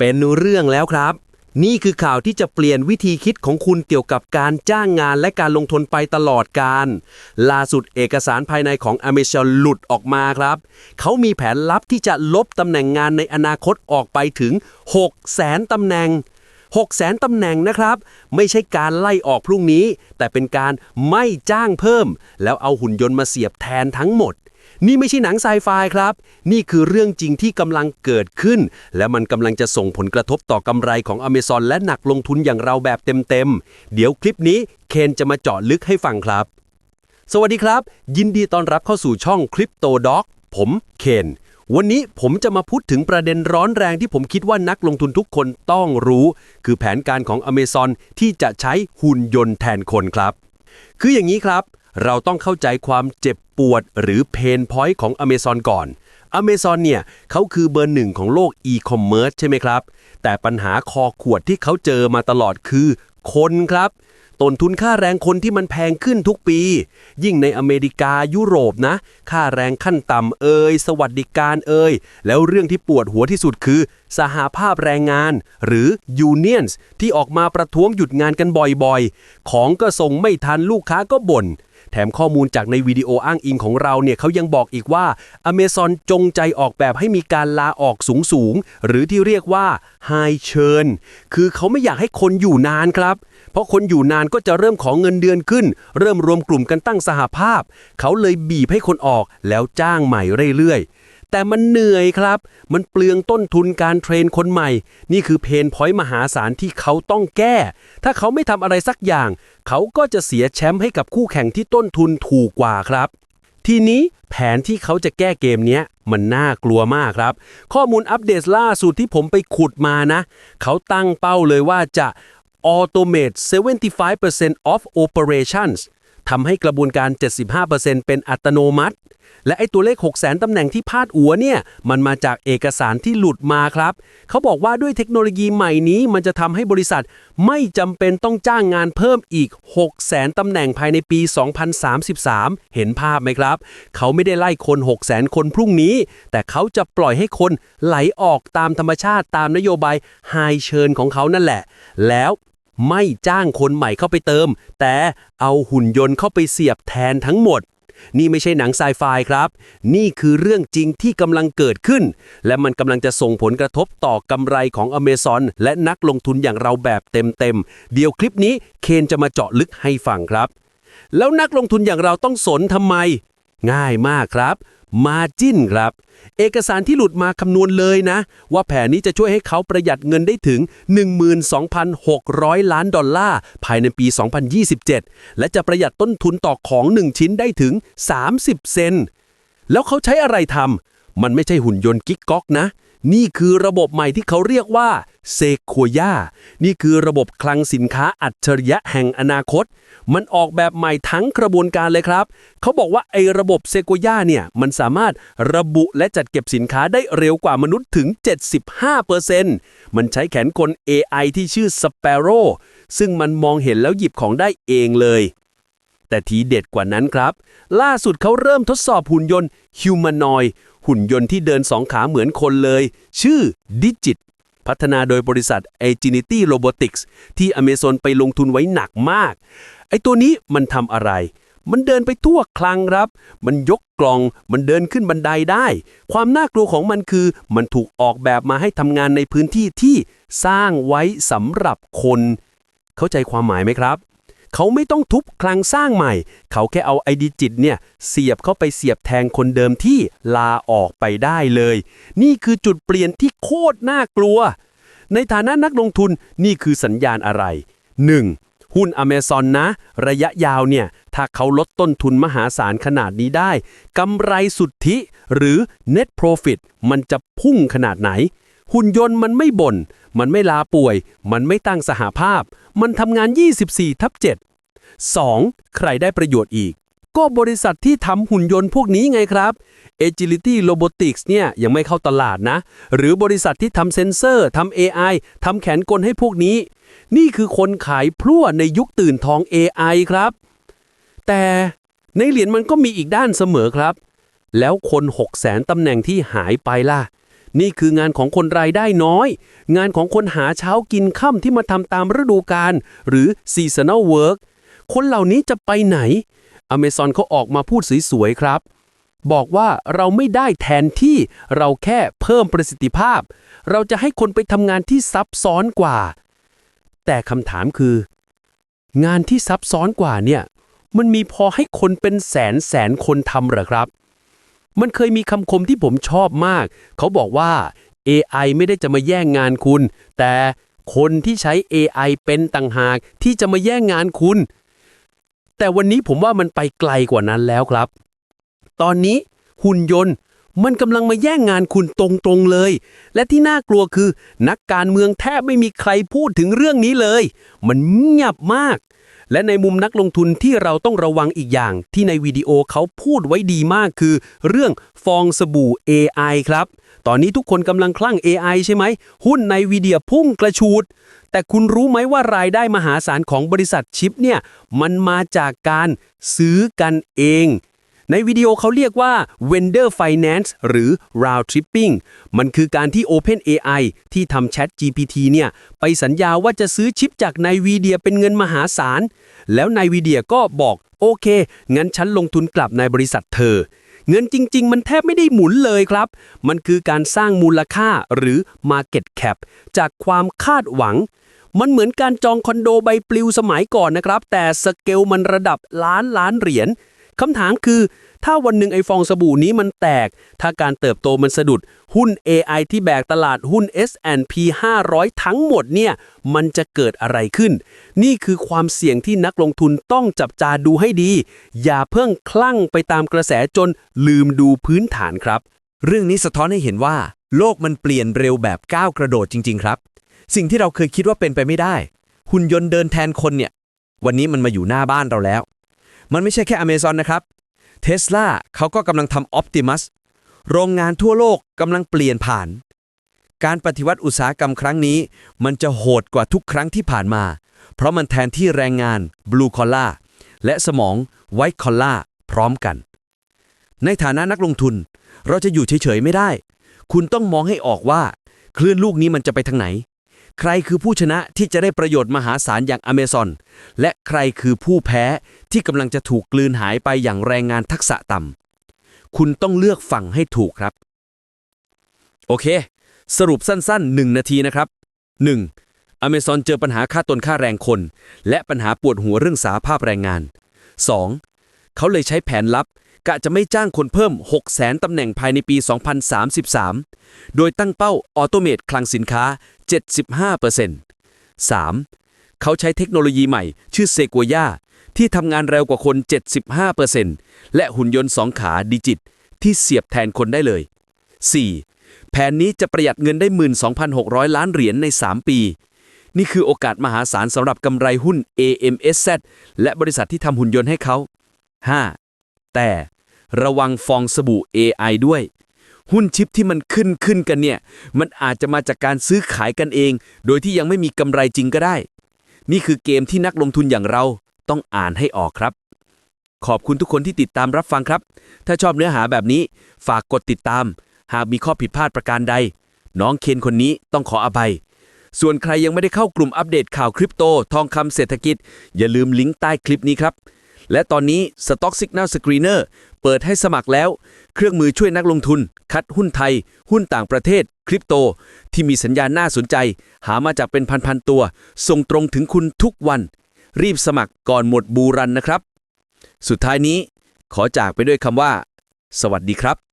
เป็นเรื่องแล้วครับ นี่คือข่าวที่จะเปลี่ยนวิธีคิดของคุณเกี่ยวกับการจ้างงานและการลงทุนไปตลอดการ ล่าสุดเอกสารภายในของ Amazon หลุดออกมาครับ เขามีแผนลับที่จะลบตำแหน่งงานในอนาคตออกไปถึง6แสนตำแหน่ง6แสนตำแหน่งนะครับ ไม่ใช่การไล่ออกพรุ่งนี้ แต่เป็นการไม่จ้างเพิ่ม แล้วเอาหุ่นยนต์มาเสียบแทนทั้งหมด นี่ไม่ใช่หนังไซไฟครับ นี่คือเรื่องจริงที่กำลังเกิดขึ้น และมันกำลังจะส่งผลกระทบต่อกำไรของ Amazon และหนักลงทุนอย่างเราแบบเต็มๆ เดี๋ยวคลิปนี้เคนจะมาเจาะลึกให้ฟังครับ สวัสดีครับ ยินดีต้อนรับเข้าสู่ช่อง Crypto Doc ผมเคนวันนี้ผมจะมาพูดถึงประเด็นร้อนแรงที่ผมคิดว่านักลงทุนทุกคนต้องรู้ คือแผนการของ Amazon ที่จะใช้หุ่นยนต์แทนคนครับ คืออย่างนี้ครับ เราต้องเข้าใจความเจ็บปวดหรือเพนพอยต์ของ Amazon ก่อน Amazon เนี่ยเขาคือเบอร์หนึ่งของโลกอีคอมเมิร์ซใช่ไหมครับ แต่ปัญหาคอขวดที่เขาเจอมาตลอดคือ คนครับต้นทุนค่าแรงคนที่มันแพงขึ้นทุกปี ยิ่งในอเมริกายุโรปนะ ค่าแรงขั้นต่ำเอ่ยสวัสดิการเอ่ยแล้วเรื่องที่ปวดหัวที่สุดคือ สหภาพแรงงาน หรือ Unions ที่ออกมาประท้วงหยุดงานกันบ่อยๆ ของก็ส่งไม่ทันลูกค้าก็บ่น แถมข้อมูลจากในวิดีโออ้างอิงของเราเนี่ยเขายังบอกอีกว่า Amazon จงใจออกแบบให้มีการลาออกสูงสูงหรือที่เรียกว่า High Churn คือเขาไม่อยากให้คนอยู่นานครับ เพราะคนอยู่นานก็จะเริ่มของเงินเดือนขึ้น เริ่มรวมกลุ่มกันตั้งสหภาพ เขาเลยบีบให้คนออกแล้วจ้างใหม่เรื่อยๆ แต่มันเหนื่อยครับ มันเปลืองต้นทุนการเทรนคนใหม่ นี่คือเพนพอยต์มหาศาลที่เขาต้องแก้ ถ้าเขาไม่ทำอะไรสักอย่าง เขาก็จะเสียแชมป์ให้กับคู่แข่งที่ต้นทุนถูกกว่าครับ ทีนี้แผนที่เขาจะแก้เกมนี้มันน่ากลัวมากครับ ข้อมูลอัปเดตล่าสุดที่ผมไปขุดมานะ เขาตั้งเป้าเลยว่าจะ automate 75% of operations ทำให้กระบวนการ 75%เป็นอัตโนมัติ และไอ้ตัวเลข 6 0 0 0 0 0ตำแหน่งที่พาดหัวเนี่ย มันมาจากเอกสารที่หลุดมาครับ เขาบอกว่าด้วยเทคโนโลยีใหม่นี้ มันจะทำให้บริษัทไม่จำเป็นต้องจ้างงานเพิ่มอีก 6 0 0 0 0 0ตำแหน่งภายในปี 2033 เห็นภาพไหมครับ เขาไม่ได้ไล่คน 6 0 0 0 0 0คนพรุ่งนี้ แต่เขาจะปล่อยให้คนไหลออกตามธรรมชาติตามนโยบายไฮเชิญของเขานั่นแหละ แล้ว ไม่จ้างคนใหม่เข้าไปเติม แต่เอาหุ่นยนต์เข้าไปเสียบแทนทั้งหมด นี่ไม่ใช่หนังไซไฟครับ นี่คือเรื่องจริงที่กำลังเกิดขึ้น และมันกำลังจะส่งผลกระทบต่อกำไรของ Amazon และนักลงทุนอย่างเราแบบเต็มๆ เดี๋ยวคลิปนี้เคนจะมาเจาะลึกให้ฟังครับ แล้วนักลงทุนอย่างเราต้องสนทำไม ง่ายมากครับ มาจิ้นครับ เอกสารที่หลุดมาคำนวณเลยนะ ว่าแผนนี้จะช่วยให้เขาประหยัดเงินได้ถึง 12,600 ล้านดอลลาร์ ภายในปี 2027 และจะประหยัดต้นทุนต่อของ 1 ชิ้นได้ถึง 30 เซน แล้วเขาใช้อะไรทำมันไม่ใช่หุ่นยนต์กิ๊กก๊อกนะ นี่คือระบบใหม่ที่เขาเรียกว่าเซโคย่านี่คือระบบคลังสินค้าอัจฉริยะแห่งอนาคต มันออกแบบใหม่ทั้งกระบวนการเลยครับ เขาบอกว่าไอ้ระบบเซโกย่าเนี่ยมันสามารถระบุและจัดเก็บสินค้าได้เร็วกว่ามนุษย์ถึง 75%มันใช้แขนกล AI ที่ชื่อ Sparrow ซึ่งมันมองเห็นแล้วหยิบของได้เองเลยแต่ทีเด็ดกว่านั้นครับ ล่าสุดเขาเริ่มทดสอบหุ่นยนต์ Humanoid หุ่นยนต์ที่เดินสองขาเหมือนคนเลย ชื่อ Digit พัฒนาโดยบริษัท Agility Robotics ที่ Amazon ไปลงทุนไว้หนักมาก ไอตัวนี้มันทำอะไร มันเดินไปทั่วคลังครับ มันยกกล่อง มันเดินขึ้นบันไดได้ ความน่ากลัวของมันคือ มันถูกออกแบบมาให้ทำงานในพื้นที่ที่สร้างไว้สำหรับคน เข้าใจความหมายไหมครับ เขาไม่ต้องทุบคลังสร้างใหม่ เขาแค่เอาไอดีจิตเนี่ย เสียบเข้าไปเสียบแทงคนเดิมที่ลาออกไปได้เลย นี่คือจุดเปลี่ยนที่โคตรน่ากลัว ในฐานะนักลงทุนนี่คือสัญญาณอะไร 1. หุ้น Amazon นะ ระยะยาวเนี่ย ถ้าเขาลดต้นทุนมหาศาลขนาดนี้ได้กำไรสุทธิหรือ Net Profit มันจะพุ่งขนาดไหน หุ่นยนต์มันไม่บน่น มันไม่ลาป่วย มันไม่ตั้งสหภาพ มันทำงาน 24 ทับ 7 2. ใครได้ประโยชน์อีก ก็บริษัทที่ทำหุ่นยนต์พวกนี้ไงครับ Agility Robotics เนี่ยยังไม่เข้าตลาดนะ หรือบริษัทที่ทำเซ็นเซอร์ทำ AI ทำแขนกลให้พวกนี้ นี่คือคนขายพลั่วในยุคตื่นทอง AI ครับ แต่ในเหรียญมันก็มีอีกด้านเสมอครับ แล้วคน 6 0 0แสนตำแหน่งที่หายไปล่ะ นี่คืองานของคนรายได้น้อย งานของคนหาเช้ากินค่ำที่มาทำตามฤดูกาลหรือ seasonal work คนเหล่านี้จะไปไหน Amazon เขาออกมาพูดสวยๆครับ บอกว่าเราไม่ได้แทนที่เราแค่เพิ่มประสิทธิภาพ เราจะให้คนไปทำงานที่ซับซ้อนกว่า แต่คำถามคือ งานที่ซับซ้อนกว่าเนี่ย มันมีพอให้คนเป็นแสนแสนคนทำหรอครับ มันเคยมีคำคมที่ผมชอบมาก เขาบอกว่า AI ไม่ได้จะมาแย่งงานคุณ แต่คนที่ใช้ AI เป็นต่างหากที่จะมาแย่งงานคุณ แต่วันนี้ผมว่ามันไปไกลกว่านั้นแล้วครับ ตอนนี้หุ่นยนต์ มันกำลังมาแย่งงานคุณตรงๆเลย และที่น่ากลัวคือ นักการเมืองแทบไม่มีใครพูดถึงเรื่องนี้เลย มันเงียบมาก และในมุมนักลงทุนที่เราต้องระวังอีกอย่าง ที่ในวิดีโอเขาพูดไว้ดีมากคือ เรื่องฟองสบู่ AI ครับ ตอนนี้ทุกคนกำลังคลั่ง AI ใช่ไหม หุ้นในวีเดียพุ่งกระชูด แต่คุณรู้ไหมว่ารายได้มหาศาลของบริษัทชิปเนี่ย มันมาจากการซื้อกันเอง ในวิดีโอเขาเรียกว่า vendor finance หรือ round tripping มันคือการที่ OpenAI ที่ทำ Chat GPT เนี่ย ไปสัญญาว่าจะซื้อชิปจาก NVIDIA เป็นเงินมหาศาล แล้ว NVIDIA ก็บอกโอเค งั้นฉันลงทุนกลับในบริษัทเธอ เงินจริง ๆ มันแทบไม่ได้หมุนเลยครับ มันคือการสร้างมูลค่าหรือ market cap จากความคาดหวังมันเหมือนการจองคอนโดใบปลิวสมัยก่อนนะครับ แต่สเกลมันระดับล้านล้านเหรียญ คำถามคือ ถ้าวันหนึ่งไอฟองสบู่นี้มันแตก ถ้าการเติบโตมันสะดุด หุ้น AI ที่แบกตลาดหุ้น S&P 500 ทั้งหมดเนี่ย มันจะเกิดอะไรขึ้น นี่คือความเสี่ยงที่นักลงทุนต้องจับตาดูให้ดี อย่าเพิ่งคลั่งไปตามกระแสจนลืมดูพื้นฐานครับ เรื่องนี้สะท้อนให้เห็นว่า โลกมันเปลี่ยนเร็วแบบก้าวกระโดดจริง ๆ ครับ สิ่งที่เราเคยคิดว่าเป็นไปไม่ได้ หุ่นยนต์เดินแทนคนเนี่ย วันนี้มันมาอยู่หน้าบ้านเราแล้ว มันไม่ใช่แค่ Amazon นะครับเท s l a เขาก็กำลังทำ Optimus โรงงานทั่วโลกกำลังเปลี่ยนผ่าน การปฏิวัติอุตสาหกรรมครั้งนี้ มันจะโหดกว่าทุกครั้งที่ผ่านมา เพราะมันแทนที่แรงงาน Blue Collar และสมอง White Collar พร้อมกัน ในฐานะนักลงทุน เราจะอยู่เฉยๆไม่ได้ คุณต้องมองให้ออกว่า คลื่นลูกนี้มันจะไปทางไหน ใครคือผู้ชนะที่จะได้ประโยชน์มหาศาลอย่าง Amazon และใครคือผู้แพ้ที่กำลังจะถูกกลืนหายไปอย่างแรงงานทักษะต่ำ คุณต้องเลือกฝั่งให้ถูกครับ โอเค สรุปสั้นๆ 1 นาทีนะครับ 1. Amazon เจอปัญหาค่าตนค่าแรงคน และปัญหาปวดหัวเรื่องสาภาพแรงงาน 2. เขาเลยใช้แผนลับ กะจะไม่จ้างคนเพิ่ม 6 0 0 0 0 0ตำแหน่งภายในปี 2033 โดยตั้งเป้าออโตเมตคลังสินค้า 75% 3. เขาใช้เทคโนโลยีใหม่ ชื่อเซกัวยาที่ทำงานเร็วกว่าคน 75%และหุ่นยนต์สองขาดิจิต ที่เสียบแทนคนได้เลย 4. แผนนี้จะประหยัดเงินได้ 12,600 ล้านเหรียญใน 3 ปี นี่คือโอกาสมหาศาลสำหรับกำไรหุ้น AMSZ และบริษัทที่ทำหุ่นยนต์ให้เขา 5. แต่ ระวังฟองสบู่ AI ด้วย หุ้นชิปที่มันขึ้นขึ้นกันเนี่ย มันอาจจะมาจากการซื้อขายกันเอง โดยที่ยังไม่มีกำไรจริงก็ได้ นี่คือเกมที่นักลงทุนอย่างเราต้องอ่านให้ออกครับ ขอบคุณทุกคนที่ติดตามรับฟังครับ ถ้าชอบเนื้อหาแบบนี้ ฝากกดติดตาม หากมีข้อผิดพลาดประการใด น้องเคนคนนี้ต้องขออภัยส่วนใครยังไม่ได้เข้ากลุ่มอัปเดตข่าวคริปโต ทองคำเศรษฐกิจ อย่าลืมลิงก์ใต้คลิปนี้ครับ และตอนนี้ Stock Signal Screener เปิดให้สมัครแล้ว เครื่องมือช่วยนักลงทุน คัดหุ้นไทย หุ้นต่างประเทศ คริปโต ที่มีสัญญาณน่าสนใจ หามาจากเป็นพันๆตัว ส่งตรงถึงคุณทุกวัน รีบสมัครก่อนหมดบูรันนะครับ สุดท้ายนี้ ขอจากไปด้วยคำว่า สวัสดีครับ